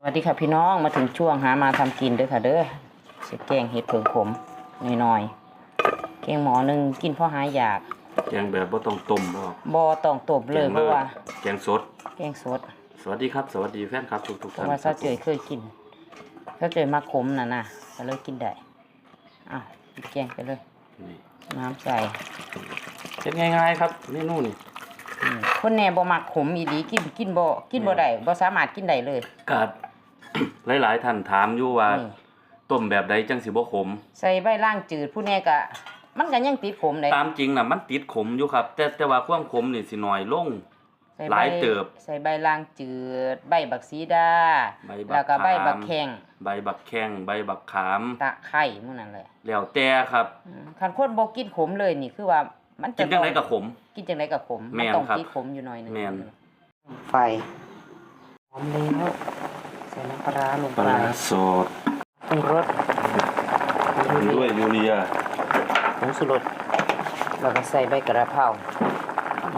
สวัสดีค่ะพี่น้องมาถึงช่วงหามาทำกินเด้อค่ะ เด้อสิแกงเห็ดเผิงขมน้อยๆแกงหมอหนึ่งกินเพราะหายอยากแกงแบบบ่ต้องต้มบ่บ่ต้องตบเลยเพราะว่าแกงสดแกงสด สวัสดีครับ สวัสดีแฟนครับทุกทุกเพท่านราะว่าเจ้าเจยเคยกินเจ้าเจยมาขมน่ะนะก็เลยกินได้อ้าวแกงไปเลยนี่น้ำใส่เฮ็ดง่ายๆครับเมนูนี่อืมคนแหน่บ่มักขมอีหลีกินกินบ่กินบ่ได้บ่สามารถกินได้เลยกาด หลายๆท่านถามอยู่ว่านี่ต้มแบบใดจังสิบ่ขม ใส่ใบล่างจืดผู้แน่ก็มันก็ยังติดขมได้ตามจริงน่ะมันติดขมอยู่ครับ แต่แต่ว่าความขมนี่สิน้อยลงใส่หลายเติบ ใส่ใบล่างจืด ใบบักซีดา ใบบักแล้วก็ใบบักขาม แข้งใบบักแข้งใบบักขาม ตะไคร้หมู่นั่นแหละแล้วแต่ครับ อืมคันคนบ่กินขมเลยนี่คือว่ามันกินจังไดก็ขม กินจังไดก็ขมแม่มันนต้องครับติดขมอยู่หน่อยหนึงแม่น ไฟหอมแล้วใส่น้ำปลาร้าลงปไปลาร้าสดปรุงรสด้วยยูเรียผงชูรสแล้วก็ใส่ใบกระเพรา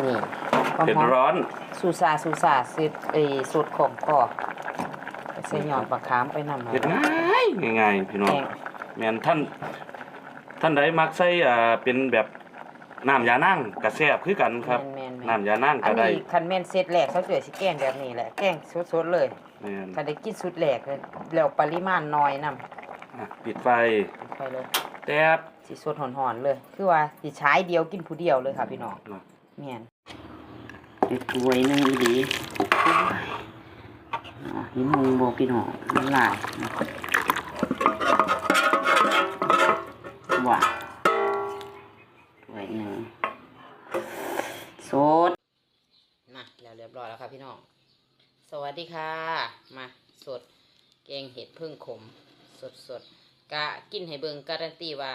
นี่ความเผ็ดหอมร้อนสูซาสูซาสิเอ้ยสูตรของพ่อใส่หยอดมะขามไปนำเฮ็ดง่ายง่ายๆพี่น้องแกงแม่นท่าน ท่านใดมักใส่อ่าเป็นแบบน้ำยานั่งกระแซบคือกันครับ แม่นๆๆ น้ำยานั่งอัก็นได้นี้คันแม่นเซตแรกเขาสวยสิแกงแบบนี้แหละ แกงสดๆเลยแม่นคันได้กินสุดแรกเลยแล้วปริมาณน้อยนำอะปิดไฟไปเลยแต๊บสิสดหอนๆเลย คือว่าสิใช้เดียวกินผู้เดียวเลยค่ะพี่น้องเนาะแม่นอีกถ้วยหนึงอีหลีอ๋อหินมุงบ่พี่น้องมันหลาย วัสดีค่ะ มาสดแกงเห็ดพึ่งขม สดสดๆกะกินให้เบิงการันตีว่า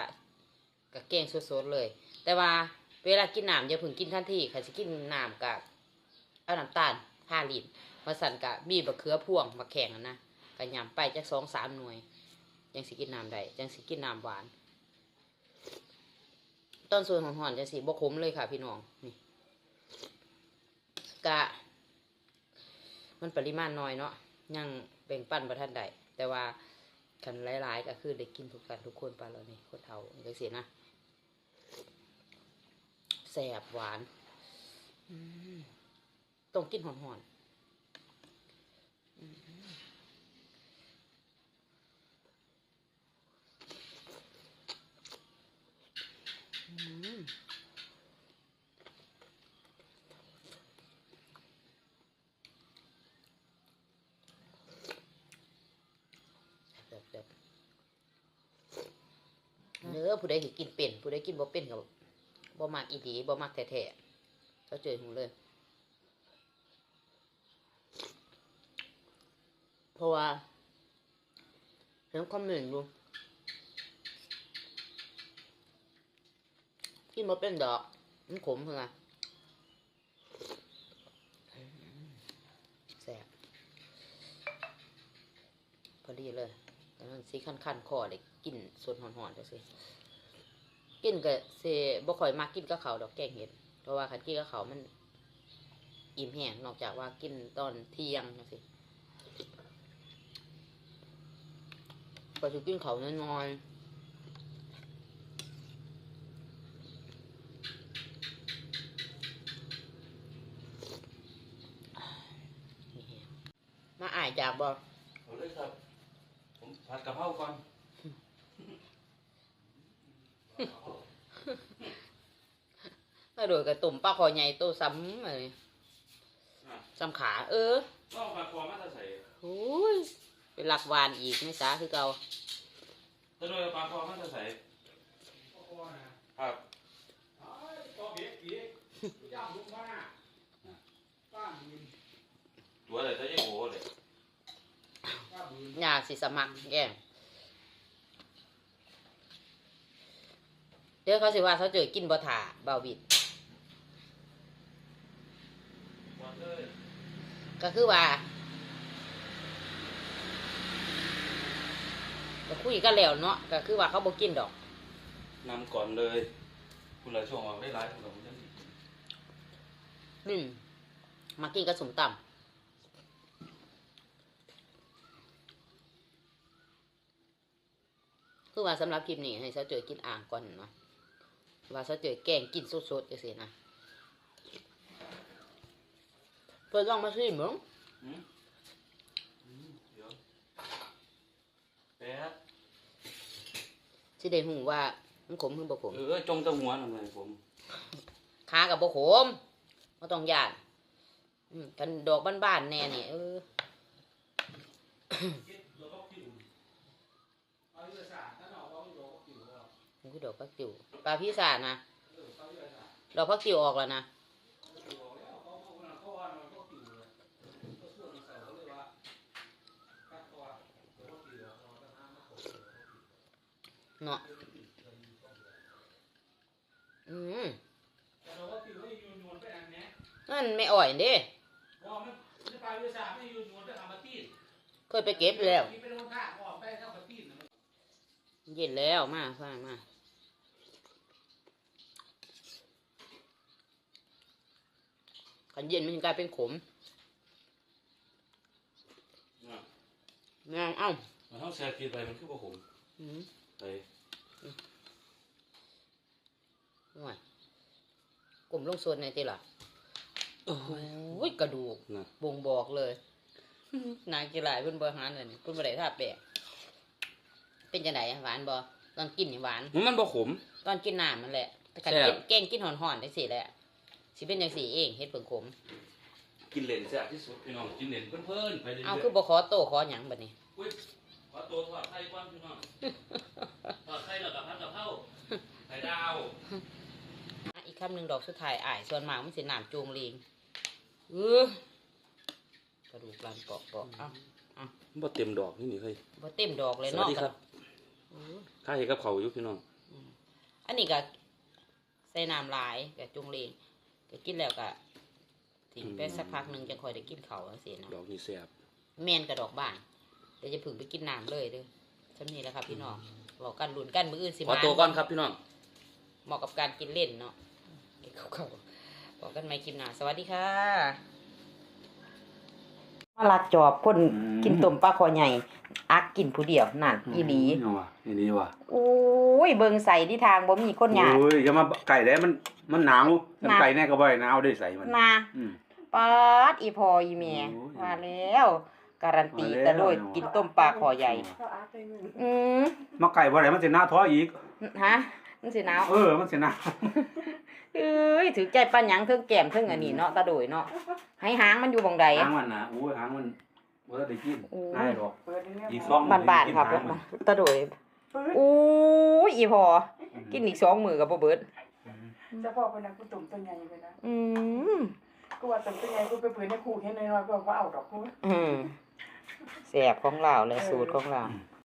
กะแกงสดสดๆเลย แต่ว่าเวลากินน้ำอย่าพึ่งกินทันทีค่ะจะกินน้ำกะเอาน้ำตาลห้าลิตรมาสั่นกะมีบะเขือพ่วงมาแข่งนะกะยำไปจักสองสามหน่วย ยังสิกินน้ำได้ยังสิกินน้ำหวาน ต้นส่วนของหอนๆจะสีบกขมเลยค่ะพี่น้องนี่กะ มันปริมาณน้อยเนาะยังแบ่งปันประทันใดแต่ว่าคันหลายๆก็คือได้กินทุกกันทุกคนไปแล้วนี่คนเฒ่าจังซี่นะแสบหวานต้องกินหอนๆอืมอืม แบบแบบเนื้อ ผู้ใดที่กินเป็น ผู้ใดกินบ่เป็นกับบ่มักอีดีบ่มักแท้ๆก็เจอหูเลย เพราะว่าเห็นคอมเมนต์ดูกินบ่เป็นดอกมันขมเพิ่อะแซ่บพอดีเลยแต่มันสีคันคันๆคอเลยกินส่วนหอนๆจังซี่ กินก็เซบ่ค่อยมักกินกับเขาดอกแกงเห็ด เพราะว่าคันกินกับเขามัน อิ่มแห้งนอกจากว่ากินตอนเที่ยงจังซี่ก็สิกินเขาน้อยๆมาอ่ายจากบ่เอาเลยครับ ผมผัดกะเพราก่อน ถ้าโดยกระตุ่มปลาคอใหญ่โตซ้ำเลยซ้ำขา เออต้องผัดคอมาถ้าใส่โอ้ยเป็นหลักวานอีกไม่สาคือเก่าถ้าโดยปลาคอมาถ้าใส่ครับตัวอะไรจะยังโง่เลยอยากสิสมัครแก เดี๋ยวเขาสิว่าเขาเจอกินบ่ถาเบาบิด ก็คือว่าก็คุยกันแล้วเนาะก็คือว่าเขาบอกินดอก นำก่อนเลย คุณหลายช่วงไม่ร้ายคุงหลาคนนั้อืมมากินกระสุมต่ำคือว่าสำหรับคลิปนี้ให้เขาเจอกินอ่างก่อนเนาะ ว่าเสาเจอแกงกินสดๆจังซี่นะเพิ่นลองมาชิมเบิ่งเดี๋ยวแป๊บสิได้ฮู้ว่ามันขมหรือบ่ขมเออจงแตะหัวนั่นเลยผมขากับบ่ขมบ่ต้องย่านอืมกันดอกบ้านๆแน่นี่เออ มัน คือดอกพักจิ๋วปลาพี่สาดนะดอกพักจิ๋วออกแล้วนะเนาะอืมนั่นไม่อ่อยเด้เคยไปเก็บแล้ว เย็นแล้วมาฟังมา ขันเย็นมันกลายเป็นขมน่ะแม่งเอ้ามันต้องแซ่บกินไปมันคือบ่ขมอืมไปห่วยกลุ่มลงส่วนในตีล่ะโอ้ยกระดูกน่ะบ่งบอกเลย นายกีฬายเพิ่นบ่หารเลยนี่เพิ่นบ่ได้ท่าแปะเป็นจังไดอะหวานบ่ตอนกินนี่หวาน มันบ่ขม ตอนกินน้ำมันแหละแต่คันแซ่กิบนแกงกินหอนๆได้สิแหละ สิเป็นจังซี่เองเฮ็ดเพิ่งขมกินเล่นแซ่บที่สุดพี่น้องกินเล่นเพิ่นๆไปเรื่อยๆเอาคือบ่ขอโตขอหยังบัดนี้อุ้ยขอตัวทอดไข่ก่อนพี่น้องทอดไข่แล้วก็ผัดกะเพราไข่ดาวอะอีกคำหนึ่งดอกสุดท้ายอ้ายส่วนมากมันสิน้ำจูงลิงเออกระดูกลานปอกปอกๆเอ้าบ่เต็มดอกนี่นี่เฮ้ยบ่เต็มดอกเลยสวัสเนาะดีครับเออข้าเฮ็ดกับเขาวอยู่พี่น้องอันนี้ก็ใส่น้ำหลายกับจูงลิง ก็กินแล้วก็ทิ้งไปสักพักหนึ่งจะค่อยได้กินเขาวจังซี่นะดอกนี่แซ่บแม่นกับดอกบานเดี๋ยวจะผึ่งไปกินน้ำเลยเด้อช่ำนี้แหละครับ พี่น้องบอกกันลุ้นกันมื้ออื่นสิขอมาตัวก่อนครับพี่น้องเหมาะกับการกินเล่นเนาะเก็บเขาๆบอกกันใหม่คลิปหน้าสวัสดีค่ะ มาลักจอบคนอืม กินต้มปลาคอใหญ่อักกินผู้เดียวนั่นอีหลีเอาว่ะอีหลีว่ะโอ้ยเบิ่งใส่ที่ทางบ่มีคนหยาด โอ้ยอย่ามาไก่ได้มันมันหนาวหนาวน้ำไก่แน่ก็บ่ได้หนาวได้ใส่มันนาอืม ปาดอีพออีแม่โอ้ยมาแล้วการันตีมาแล้ว แต่โดยกินต้มปลาคอใหญ่ อืมมาไก่บ่ได้มันสิหน้าท้ออีก ฮะมันสิหนาวเออมันสิหน้า เอ้ยถือใจปันหยังเทิงแก้มเทิงอันนี้เนาะตาโดยเนาะให้หางมันอยู่บังใด หางมันน่ะโอ้ยหางมันบ่ได้กินโอ้ย ง่ายดอกอีกสองบานบานๆครับกิหางมันตาโดยโอ้ยอีพอกินอีกสองมือกับบ่เบิดเฉพาะเป็นนักกูตุ่มตัวใหญ่ไปนะอืมกูว่าตุ่มตัวใหญ่กูไปเผื่อในคู่แค่น้อยๆก็ว่าเอาดอกกูอืมแสบของเราเลยสูตรของเราอืม